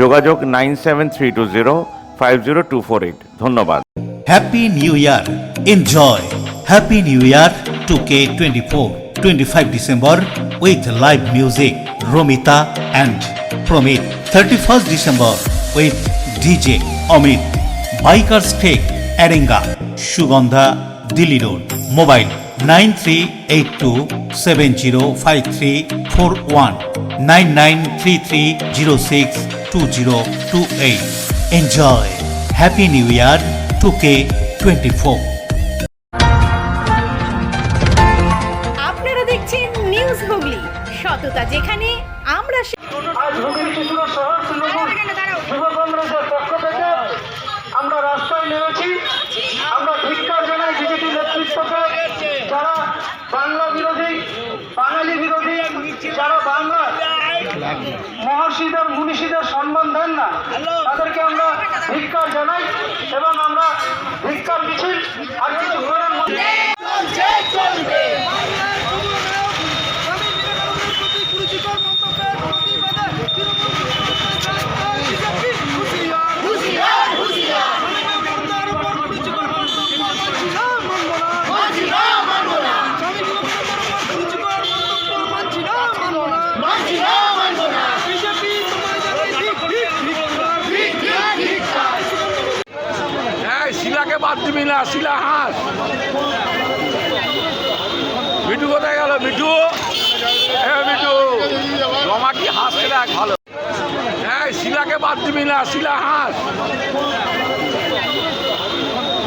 যোগাযোগ nine seven three two zero five zero two four eight ধন্যবাদ happy new year enjoy happy new year two K twenty four twenty five December with live music Ramita and Pramit thirty first December with DJ Amit bikers tech অ্যারেঙ্গা Sugandha Delhi road mobile 9382705341 9933062028. Enjoy! Happy New Year 2K24. Mila Shila হাঁস মিঠু কোথায় গেল মিঠু হ্যাঁ মিঠু রমা কি হাঁস এক ভালো হ্যাঁ শিলাকে বাদ দিবি না শিলা হাঁস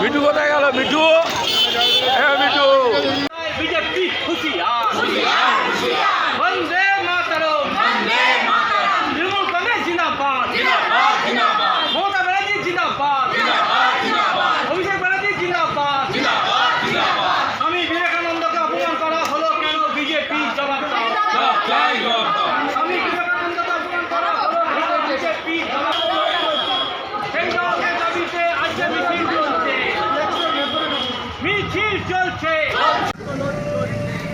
মিঠু কোথায় গেল মিঠু হ্যাঁ মিঠু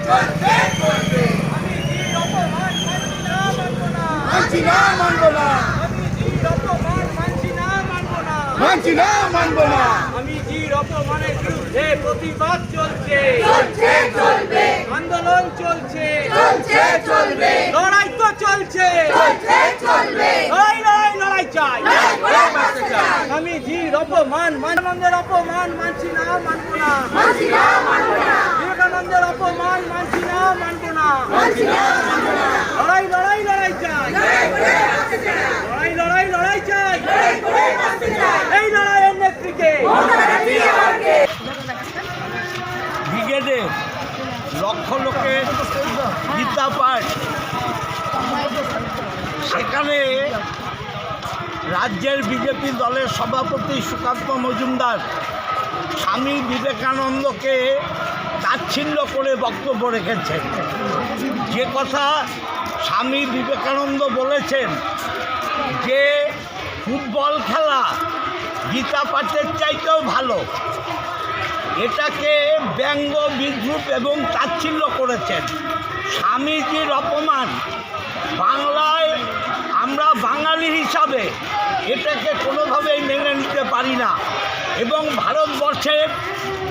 মানছি না মানব না মানছি না মানব না আমি জি অপমানের বিরুদ্ধে প্রতিবাদ চলছে চলবে আন্দোলন চলছে চলবে লড়াই তো চলছে চলবে লড়াই লড়াই আমি জির অপমান মানবন্ধের অপমান মানছি না মানব না মানছি না মানব না বিবেকানন্দের অপমান মানছি না মানব না লড়াই লড়াই লড়াই চাই লড়াই লড়াই লড়াই চাই এই লড়াইয়ের নেত্রীকে ব্রিগেডে লক্ষ লোকের গীতা পাঠ সেখানে রাজ্যের বিজেপি দলের সভাপতি সুকান্ত মজুমদার স্বামী বিবেকানন্দকে তাচ্ছিন্ন করে বক্তব্য রেখেছেন যে কথা স্বামী বিবেকানন্দ বলেছেন যে ফুটবল খেলা গীতা পাঠের চাইতেও ভালো এটাকে ব্যঙ্গ বিদ্রুপ এবং তাচ্ছিল্য করেছেন স্বামীজির অপমান বাংলায় আমরা বাঙালি হিসাবে এটাকে কোনোভাবেই মেনে নিতে পারি না এবং ভারতবর্ষে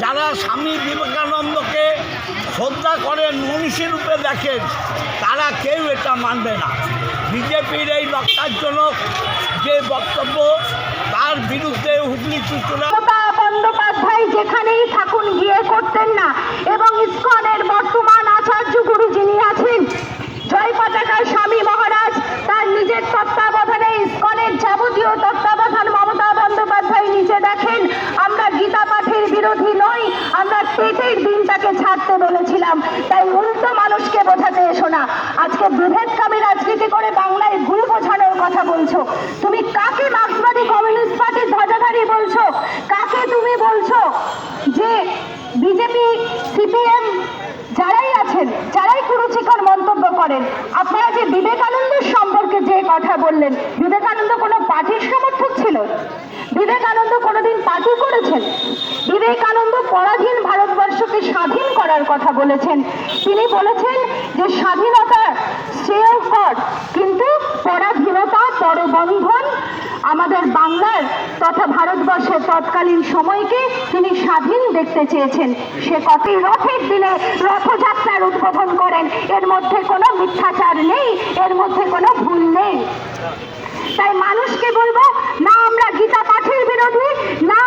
যারা স্বামী বিবেকানন্দকে শ্রদ্ধা করেন মনীষী রূপে দেখেন তারা কেউ এটা মানবে না বিজেপির এই জন্য যে বক্তব্য তার বিরুদ্ধে হুগলি চুচুরা বন্দ্যোপাধ্যায় যেখানেই থাকতে বলেছিলাম তাই উল্টো মানুষকে বোঝাতে এসো না আজকে বিভেদকামী রাজনীতি করে বাংলায় ভুল বোঝানোর কথা বলছো তুমি কাকে মার্কসবাদী কমিউনিস্ট পার্টির ধ্বজাধারী বলছো কাকে তুমি বলছো যে বিজেপি সিপিএম যারাই আছেন যারাই কুরুচিকর মন্তব্য করেন আপনারা যে বিবেকানন্দের সম্পর্কে যে কথা বললেন বিবেকানন্দ কোনো পার্টির সমর্থক ছিল বিবেকানন্দ কোনোদিন পার্টি করেছেন বিবেকানন্দ পরাধীন ভারত করার কথা বলেছেন তিনি বলেছেন যে স্বাধীনতার শ্রেয় কর কিন্তু পরাধীনতা পরবন্ধন আমাদের বাংলার তথা ভারতবর্ষের তৎকালীন সময়কে তিনি স্বাধীন দেখতে চেয়েছেন সে কথাই রথের দিনে রথযাত্রার উদ্বোধন করেন এর মধ্যে কোনো মিথ্যাচার নেই এর মধ্যে কোনো ভুল নেই তাই মানুষকে বলবো না আমরা গীতা পাঠের বিরোধী না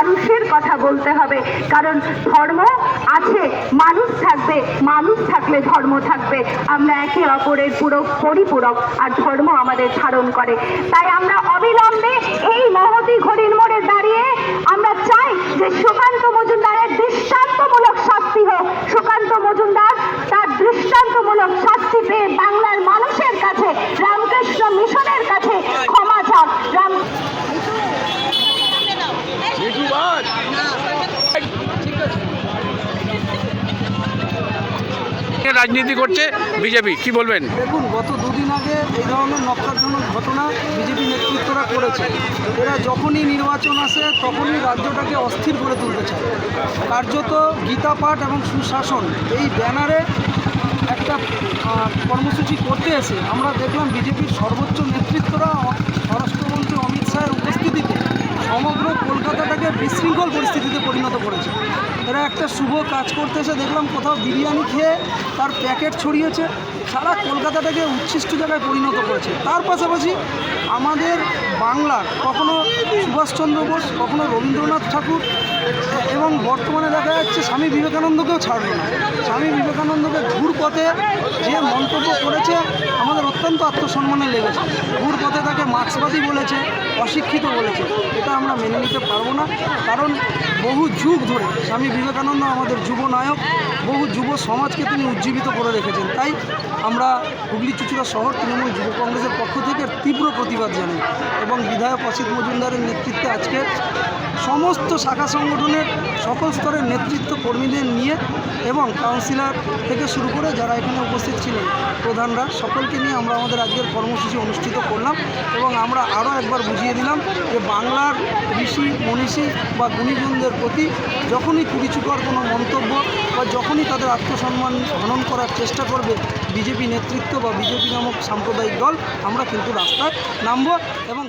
মানুষের কথা বলতে হবে কারণ ধর্ম আছে মানুষ থাকবে মানুষ থাকলে ধর্ম থাকবে আমরা একে অপরের পুরো পরিপূরক আর ধর্ম আমাদের ধারণ করে তাই আমরা অবিলম্বে এই মহতি ঘড়ির মোড়ে দাঁড়িয়ে আমরা চাই যে সুকান্ত মজুমদারের দৃষ্টান্তমূলক শাস্তি হোক সুকান্ত মজুমদার তার দৃষ্টান্তমূলক শাস্তি পেয়ে বাংলার মানুষের কাছে রাম রাজনীতি করছে বিজেপি কি বলবেন দেখুন গত দুদিন আগে এই ধরনের নকশাজনক ঘটনা বিজেপি নেতৃত্বরা করেছে এরা যখনই নির্বাচন আসে তখনই রাজ্যটাকে অস্থির করে তুলতে চায় কার্যত গীতা পাঠ এবং সুশাসন এই ব্যানারে একটা কর্মসূচি করতে এসে আমরা দেখলাম বিজেপির সর্বোচ্চ নেতৃত্ব বিশৃঙ্খল পরিস্থিতিতে পরিণত করেছে এরা একটা শুভ কাজ করতে এসে দেখলাম কোথাও বিরিয়ানি খেয়ে তার প্যাকেট ছড়িয়েছে সারা কলকাতাটাকে উচ্ছিষ্ট জায়গায় পরিণত করেছে তার পাশাপাশি আমাদের বাংলার কখনো সুভাষচন্দ্র বোস কখনো রবীন্দ্রনাথ ঠাকুর এবং বর্তমানে দেখা যাচ্ছে স্বামী বিবেকানন্দকেও ছাড়বে না স্বামী বিবেকানন্দকে ঘুর পথে যে মন্তব্য করেছে আমাদের অত্যন্ত আত্মসম্মানে লেগেছে ঘুর পথে তাকে মার্ক্সবাদী বলেছে অশিক্ষিত বলেছে এটা আমরা মেনে নিতে পারবো না কারণ বহু যুগ ধরে স্বামী বিবেকানন্দ আমাদের যুব নায়ক বহু যুব সমাজকে তিনি উজ্জীবিত করে রেখেছেন তাই আমরা হুগলি চুচুড়া শহর তৃণমূল যুব কংগ্রেসের পক্ষ থেকে তীব্র প্রতিবাদ জানাই এবং বিধায়ক অসিত মজুমদারের নেতৃত্বে আজকে সমস্ত শাখা সংগঠনের সকল স্তরের নেতৃত্ব কর্মীদের নিয়ে এবং কাউন্সিলর থেকে শুরু করে যারা এখানে উপস্থিত ছিলেন প্রধানরা সকলকে নিয়ে আমরা আমাদের আজকের কর্মসূচি অনুষ্ঠিত করলাম এবং আমরা আরও একবার বুঝিয়ে দিলাম যে বাংলার ঋষি মনীষী বা গুণীগুণদের প্রতি যখনই চুকার কোনো মন্তব্য বা যখনই তাদের আত্মসম্মান হনন করার চেষ্টা করবে বিজেপি নেতৃত্ব বা বিজেপি নামক সাম্প্রদায়িক দল আমরা কিন্তু রাস্তায় নামব এবং